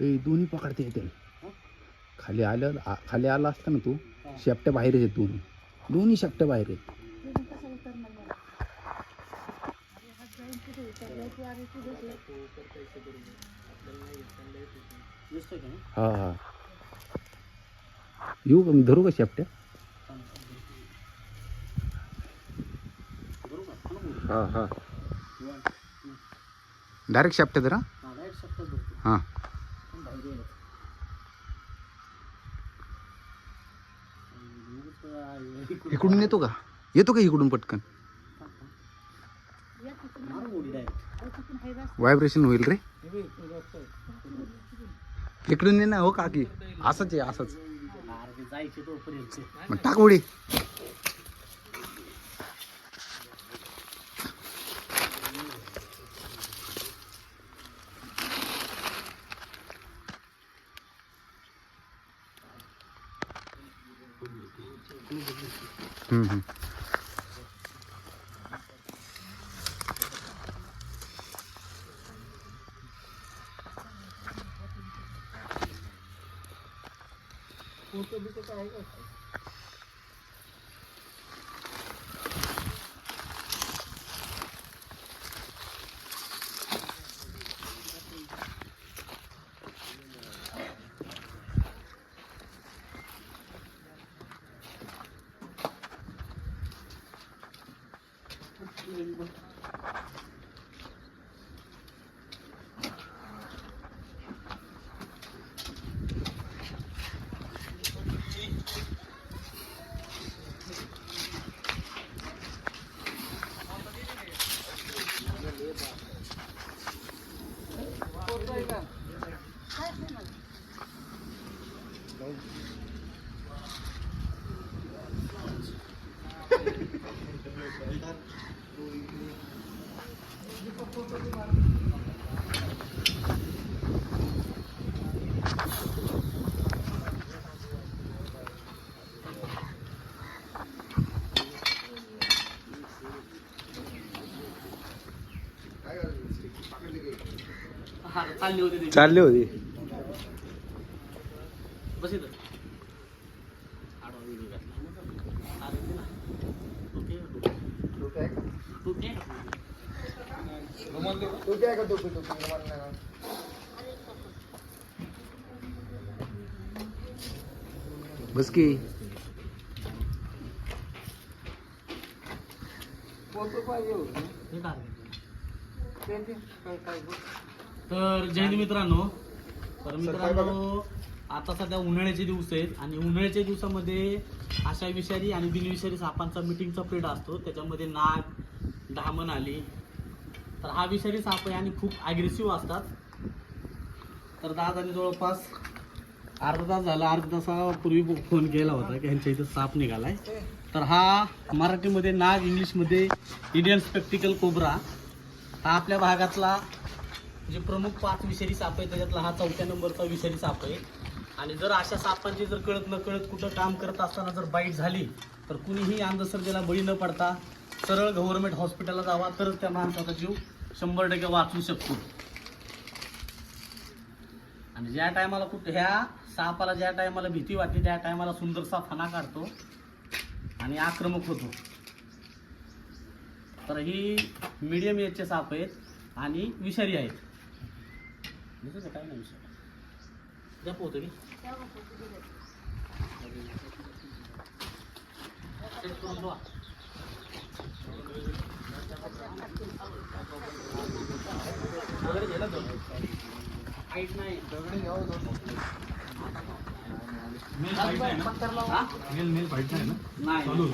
ए दोन्ही पकडते येतील खाली आलं आ- खाली आला असता ना तू शेपट्या बाहेर आहेत दोन्ही. दोन्ही शेपट्या बाहेर आहेत हा हा. येऊ का मी? धरू का शेपट्या? हा हा. डायरेक्ट शेपट्या धरा. हाँ. इकडून येतो का? येतो का इकडून पटकन? व्हायब्रेशन होईल रे. इकडून ये ना हो काकी. असंच आहे असंच. मग टाक उडी. Uhum. Uhum. nhìn buồn Thank you. चालली होती. ते चालले होते बस ते ना. Okay, okay. बस की हे काय? तर जय हिंद मित्रांनो तर मित्रांनो आता सध्या उन्हाळ्याचे दिवस आहेत आणि उन्हाळ्याच्या दिवसामध्ये अशा विषारी आणि बिनविषारी सापांचा मिटिंगचा पिरियड असतो. त्याच्यामध्ये नाग धामण आली. तर हा विषारी साप आहे आणि खूप ॲग्रेसिव्ह असतात. तर दादाने जवळपास अर्धा तास झाला. अर्धा तासापूर्वी फोन केला होता की ह्यांच्या इथं साप निघालाय. तर हा मराठीमध्ये नाग इंग्लिशमध्ये इंडियन स्पेक्टिकल कोबरा हा आपल्या भागातला जे प्रमुख पाच विषारी साप आहे त्याच्यातला हा चौथ्या नंबरचा विषारी साप आहे. आणि जर अशा सापांची जर कळत न कळत कुठं काम करत असताना जर बाईट झाली तर कुणीही अंधश्रद्धेला बळी न पडता सरळ गव्हर्नमेंट हॉस्पिटलला जावा तरच त्या माणसाचा जीव शंभर टक्के वाचू शकतो. आणि ज्या टायमाला कुठं ह्या सापाला ज्या टायमाला भीती वाटते त्या टायमाला सुंदरसा फणा काढतो आणि आक्रमक होतो. तर ही मिडियम एजचे साप आहेत आणि विषारी आहेत. काय नाही विषय पोहतो ठेवा. दगड ना दोन. Height नाही ना? मेल फाईट आहे ना नाही चालू